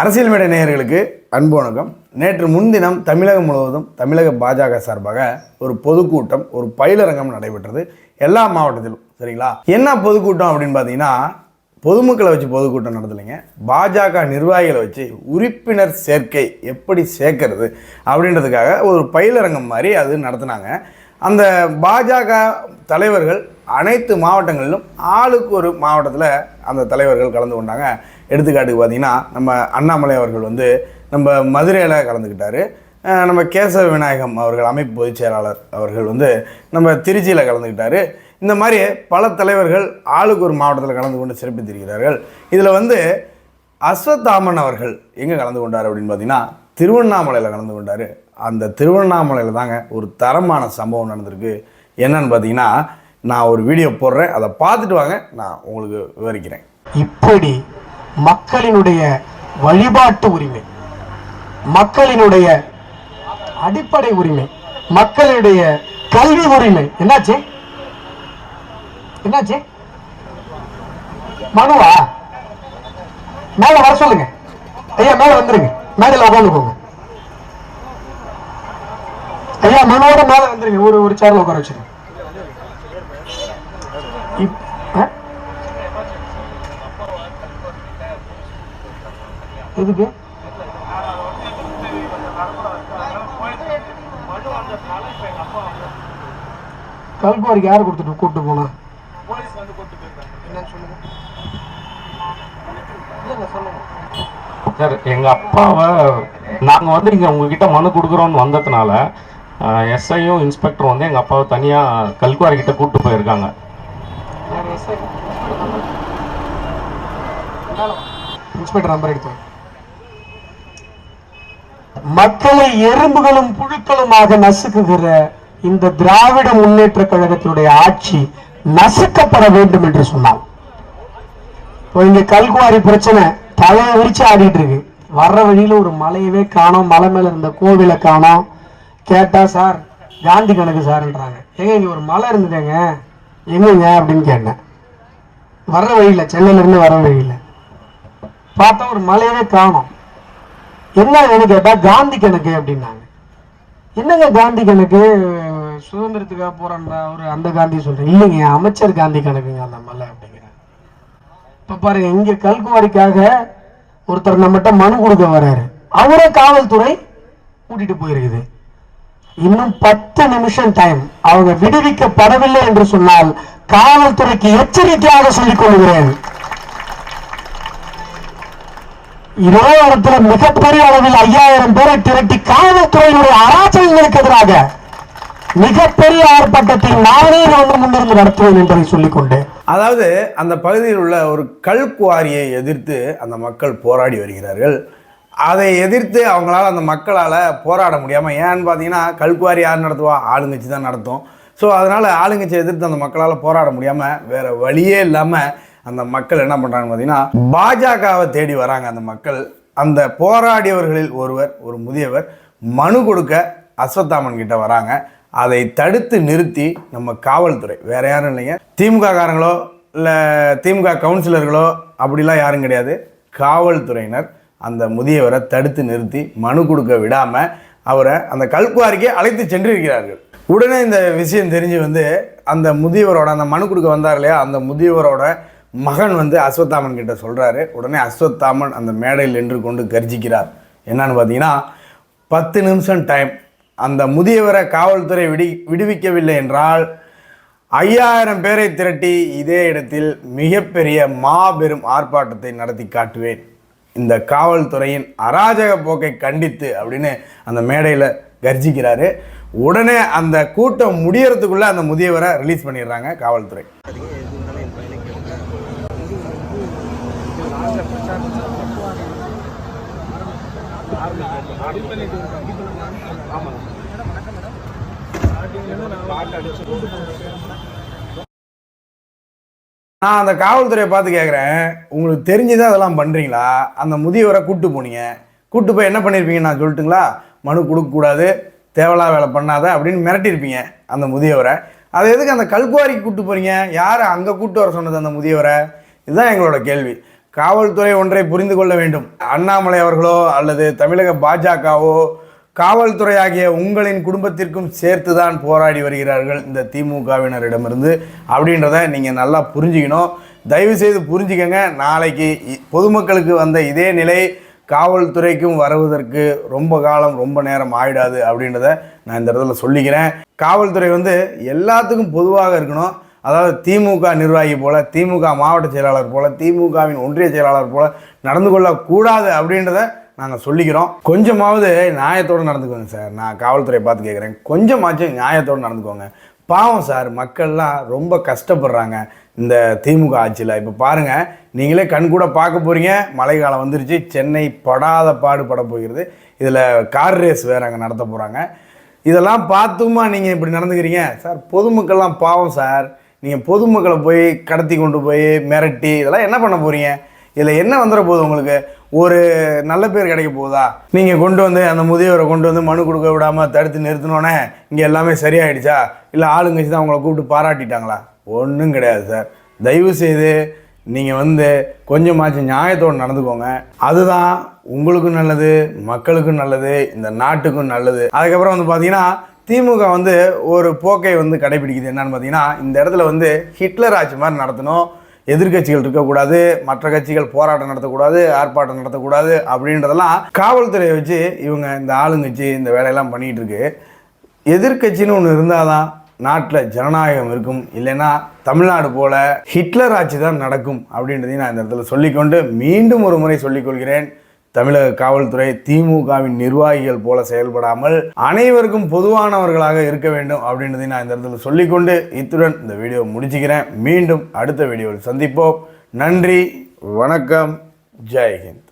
அரசியல் மேடை நேயர்களுக்கு அன்பு வணக்கம். நேற்று முன்தினம் தமிழகம் முழுவதும் தமிழக பாஜக சார்பாக ஒரு பொதுக்கூட்டம் ஒரு பயிலரங்கம் நடைபெற்றது. எல்லா மாவட்டத்திலும் சரிங்களா? என்ன பொதுக்கூட்டம் அப்படின்னு பார்த்தீங்கன்னா பொதுமக்களை வச்சு பொதுக்கூட்டம் நடத்தலைங்க. பாஜக நிர்வாகிகளை வச்சு உறுப்பினர் சேர்க்கை எப்படி சேர்க்கறது அப்படின்றதுக்காக ஒரு பயிலரங்கம் மாதிரி அது நடத்துனாங்க. அந்த பாஜக தலைவர்கள் அனைத்து மாவட்டங்களிலும் ஆளுக்கு ஒரு மாவட்டத்தில் அந்த தலைவர்கள் கலந்து கொண்டாங்க. எடுத்துக்காட்டுக்கு பார்த்தீங்கன்னா நம்ம அண்ணாமலை அவர்கள் வந்து நம்ம மதுரையில் கலந்துக்கிட்டாரு. நம்ம கேசவ விநாயகம் அவர்கள் அமைப்பு பொதுச் செயலாளர் அவர்கள் வந்து நம்ம திருச்சியில் கலந்துக்கிட்டாரு. இந்த மாதிரி பல தலைவர்கள் ஆளுக்கு ஒரு மாவட்டத்தில் கலந்து கொண்டு சிறப்பித்திருக்கிறார்கள். இதில் வந்து அஸ்வத்தாமன் அவர்கள் எங்கே கலந்து கொண்டார் அப்படின்னு பார்த்தீங்கன்னா திருவண்ணாமலையில் கலந்து கொண்டார். அந்த திருவண்ணாமலையில் தாங்க ஒரு தரமான சம்பவம் நடந்திருக்கு. என்னன்னு பார்த்தீங்கன்னா நான் ஒரு வீடியோ போடுறேன். அதை பார்த்துட்டு வாங்க நான் உங்களுக்கு விவரிக்கிறேன். இப்படி மக்களினுடைய வழிபாட்டு உரிமை மக்களினுடைய அடிப்படை உரிமை மக்களுடைய கல்வி உரிமை என்னாச்சு? என்னாச்சு? மனுவா? மேல வர சொல்லுங்க. ஐயா மேல வந்துருங்க. மேடையில் உட்காந்து போங்க. ஐயா மனுவோட மேல வந்துருங்க. ஒரு ஒரு சேர்ல உட்கார வச்சுருங்க. இப்- ஆ? எதுக்கு? கல்குவாரிக்கு யார் கொடுத்துட்டு கூப்பிட்டு போனா? சார் எங்க அப்பாவை நாங்கள் வந்து இங்கே உங்ககிட்ட மனு கொடுக்குறோன்னு வந்ததுனால எஸ்ஐயும் இன்ஸ்பெக்டரும் வந்து எங்க அப்பாவை தனியாக கல்குவாரி கிட்ட போயிருக்காங்க. இன்ஸ்பெக்டர் நம்பர் எடுத்து மக்களை எறும்புகளும் புழுக்களுமாக நசுக்குகிற இந்த திராவிட முன்னேற்ற கழகத்தினுடைய ஆட்சி நசுக்கப்பட வேண்டும் என்று சொன்னார் இப்போ இங்க கல்குவாரி பிரச்சனை. தலையை விரிச்சு ஆடிட்டு இருக்கு. வர்ற வழியில ஒரு மலையவே காணோம். மலை மேல இருந்த கோவிலை காணோம். கேட்டா சார் காந்தி கணக்கு சார்ன்றாங்க. ஏங்க இங்க ஒரு மலை இருந்ததுங்க எங்கங்க அப்படின்னு கேட்டேன். வர்ற வழியில சென்னையில இருந்து வர வழியில. பார்த்தா ஒரு மலையவே காணோம். என்னன்னு கேட்டா காந்தி கணக்கு அப்படின்னாங்க. என்னங்க காந்தி கணக்கு? சுதந்திரத்துக்காக போறான்டா ஒரு அந்த காந்தி சொல்றேன் இல்லைங்க அமைச்சர் காந்தி கணக்குங்க அந்த மலை அப்படிங்கிறாங்க. இப்ப பாருங்க இங்க கல்குவாரிக்காக ஒருத்தர் நம்மகிட்ட மனு கொடுக்க வர்றாரு அவரே காவல்துறை கூட்டிட்டு போயிருக்குது. இன்னும் பத்து நிமிஷம் டைம் அவங்க விடுவிக்கப்படவில்லை என்று சொன்னால் காவல்துறைக்கு எச்சரிக்கையாக சொல்லிக் கொள்கிறேன். இதே இடத்துல மிகப்பெரிய அளவில் ஐயாயிரம் பேரை திரட்டி காவல்துறையினுடைய அராஜகங்களுக்கு எதிராக மிகப்பெரிய ஆர்ப்பாட்டத்தை நானே வந்து முன்னிருந்து நடத்துவேன் என்பதை சொல்லிக்கொண்டேன் அதாவது அந்த பகுதியில் உள்ள ஒரு கல் குவாரியை எதிர்த்து அந்த மக்கள் போராடி வருகிறார்கள். அதை எதிர்த்து அவங்களால அந்த மக்களால் போராட முடியாமல் ஏன்னு பார்த்தீங்கன்னா கல்குவாரி யார் நடத்துவா? ஆளுங்கட்சி தான் நடத்தும். ஸோ அதனால் ஆளுங்கட்சியை எதிர்த்து அந்த மக்களால் போராட முடியாமல் வேறு வழியே இல்லாமல் அந்த மக்கள் என்ன பண்ணுறாங்க பார்த்தீங்கன்னா பாஜகவை தேடி வராங்க அந்த மக்கள். அந்த போராடியவர்களில் ஒருவர் ஒரு முதியவர் மனு கொடுக்க அஸ்வத்தாமன் கிட்ட வராங்க. அதை தடுத்து நிறுத்தி நம்ம காவல்துறை. வேற யாரும் இல்லைங்க. திமுக காரங்களோ இல்லை திமுக கவுன்சிலர்களோ அப்படிலாம் யாரும் கிடையாது. காவல்துறையினர் அந்த முதியவரை தடுத்து நிறுத்தி மனு கொடுக்க விடாமல் அவரை அந்த கல்குவாரிக்கே அழைத்து சென்றிருக்கிறார்கள். உடனே இந்த விஷயம் தெரிஞ்சு வந்து அந்த முதியவரோட அந்த மனு கொடுக்க வந்தார் இல்லையா? அந்த முதியவரோட மகன் வந்து அஸ்வத்தாமன் கிட்ட சொல்கிறாரு உடனே அஸ்வத்தாமன் அந்த மேடையில் நின்று கொண்டு கர்ஜிக்கிறார். என்னன்னு பார்த்தீங்கன்னா பத்து நிமிஷம் டைம் அந்த முதியவரை காவல்துறை விடி விடுவிக்கவில்லை என்றால் ஐயாயிரம் பேரை திரட்டி இதே இடத்தில் மிகப்பெரிய மாபெரும் ஆர்ப்பாட்டத்தை நடத்தி காட்டுவேன். இந்த காவல்துறையின் அராஜக போக்கை கண்டித்து அப்படின்னு அந்த மேடையில் கர்ஜிக்கிறாரு. உடனே அந்த கூட்டம் முடியறதுக்குள்ள அந்த முதியவரை ரிலீஸ் பண்ணிடுறாங்க காவல்துறை. நான் அந்த காவல்துறையை பார்த்து கேட்குறேன் உங்களுக்கு தெரிஞ்சுதான் அதெல்லாம் பண்ணுறீங்களா அந்த முதியவரை கூப்பிட்டு போனீங்க. கூப்பிட்டு போய் என்ன பண்ணியிருப்பீங்க நான் சொல்லட்டுங்களா? மனு கொடுக்கக்கூடாது தேவலா வேலை பண்ணாத அப்படின்னு மிரட்டியிருப்பீங்க அந்த முதியவரை. அதை எதுக்கு அந்த கல்குவாரிக்கு கூப்பிட்டு போகிறீங்க யார் அங்கே கூப்பிட்டு வர சொன்னது அந்த முதியவரை? இதுதான் எங்களோட கேள்வி. காவல்துறை ஒன்றை புரிந்து கொள்ள வேண்டும். அண்ணாமலை அவர்களோ அல்லது தமிழக பாஜகவோ காவல்துறை ஆகிய உங்களின் குடும்பத்திற்கும் சேர்த்து தான் போராடி வருகிறார்கள் இந்த திமுகவினரிடமிருந்து. அப்படின்றத நீங்கள் நல்லா புரிஞ்சுக்கணும். தயவு செய்து புரிஞ்சுக்கங்க. நாளைக்கு இ- பொதுமக்களுக்கு வந்த இதே நிலை காவல்துறைக்கும் வருவதற்கு ரொம்ப காலம் ரொம்ப நேரம் ஆயிடாது அப்படின்றத நான் இந்த இடத்துல சொல்லிக்கிறேன். காவல்துறை வந்து எல்லாத்துக்கும் பொதுவாக இருக்கணும். அதாவது திமுக நிர்வாகி போல திமுக மாவட்ட செயலாளர் போல திமுகவின் ஒன்றிய செயலாளர் போல நடந்து கொள்ளக்கூடாது அப்படின்றத நாங்கள் சொல்லிக்கிறோம். கொஞ்சமாவது நியாயத்தோடு நடந்துக்கோங்க சார். நான் காவல்துறை பார்த்து கேட்குறேன் கொஞ்சமாச்சும் நியாயத்தோடு நடந்துக்கோங்க. பாவம் சார் மக்கள்லாம் ரொம்ப கஷ்டப்படுறாங்க இந்த திமுக ஆட்சியில். இப்போ பாருங்கள் நீங்களே கண் கூட பார்க்க போகிறீங்க மழை காலம் வந்துருச்சு. சென்னை படாத பாடு பட போகிறது. இதில் கார் ரேஸ் வேறு அங்கே நடத்த போகிறாங்க இதெல்லாம் பார்த்துமா நீங்கள் இப்படி நடந்துக்கிறீங்க? சார் பொதுமக்கள்லாம் பாவம் சார். நீங்கள் பொதுமக்களை போய் கடத்தி கொண்டு போய் மிரட்டி இதெல்லாம் என்ன பண்ண போகிறீங்க இதில் என்ன வந்துட போகுது உங்களுக்கு? ஒரு நல்ல பேர் கிடைக்க போகுதா? நீங்கள் கொண்டு வந்து அந்த முதியவரை கொண்டு வந்து மனு கொடுக்க விடாமல் தடுத்து நிறுத்தினோன்னே இங்கே எல்லாமே சரியாயிடுச்சா? இல்லை ஆளுங்கட்சி தான் அவங்கள கூப்பிட்டு பாராட்டிட்டாங்களா? ஒன்றும் கிடையாது சார். தயவு செய்து நீங்கள் வந்து கொஞ்சமாச்சும் நியாயத்தோடு நடந்துக்கோங்க. அதுதான் உங்களுக்கும் நல்லது மக்களுக்கும் நல்லது இந்த நாட்டுக்கும் நல்லது. அதுக்கப்புறம் வந்து பார்த்தீங்கன்னா திமுக வந்து ஒரு போக்கை வந்து கடைபிடிக்குது. என்னன்னு பார்த்தீங்கன்னா இந்த இடத்துல வந்து ஹிட்லர் ஆட்சி மாதிரி நடத்தணும். எதிர்க்கட்சிகள் இருக்கக்கூடாது. மற்ற கட்சிகள் போராட்டம் நடத்தக்கூடாது. ஆர்ப்பாட்டம் நடத்தக்கூடாது அப்படின்றதெல்லாம் காவல்துறையை வச்சு இவங்க இந்த ஆளுங்கட்சி இந்த வேலையெல்லாம் பண்ணிகிட்டு இருக்கு எதிர்க்கட்சின்னு ஒன்று இருந்தால் தான் நாட்டில் ஜனநாயகம் இருக்கும். இல்லைன்னா தமிழ்நாடு போல ஹிட்லர் ஆட்சி தான் நடக்கும் அப்படின்றதையும் நான் இந்த இடத்துல சொல்லிக்கொண்டு மீண்டும் ஒரு முறை சொல்லிக்கொள்கிறேன். தமிழக காவல்துறை திமுகவின் நிர்வாகிகள் போல செயல்படாமல் அனைவருக்கும் பொதுவானவர்களாக இருக்க வேண்டும் அப்படின்றதை நான் இந்த இடத்துல சொல்லிக்கொண்டு இத்துடன் இந்த வீடியோ முடிச்சுக்கிறேன். மீண்டும் அடுத்த வீடியோவில் சந்திப்போம். நன்றி வணக்கம் ஜெய்ஹிந்த்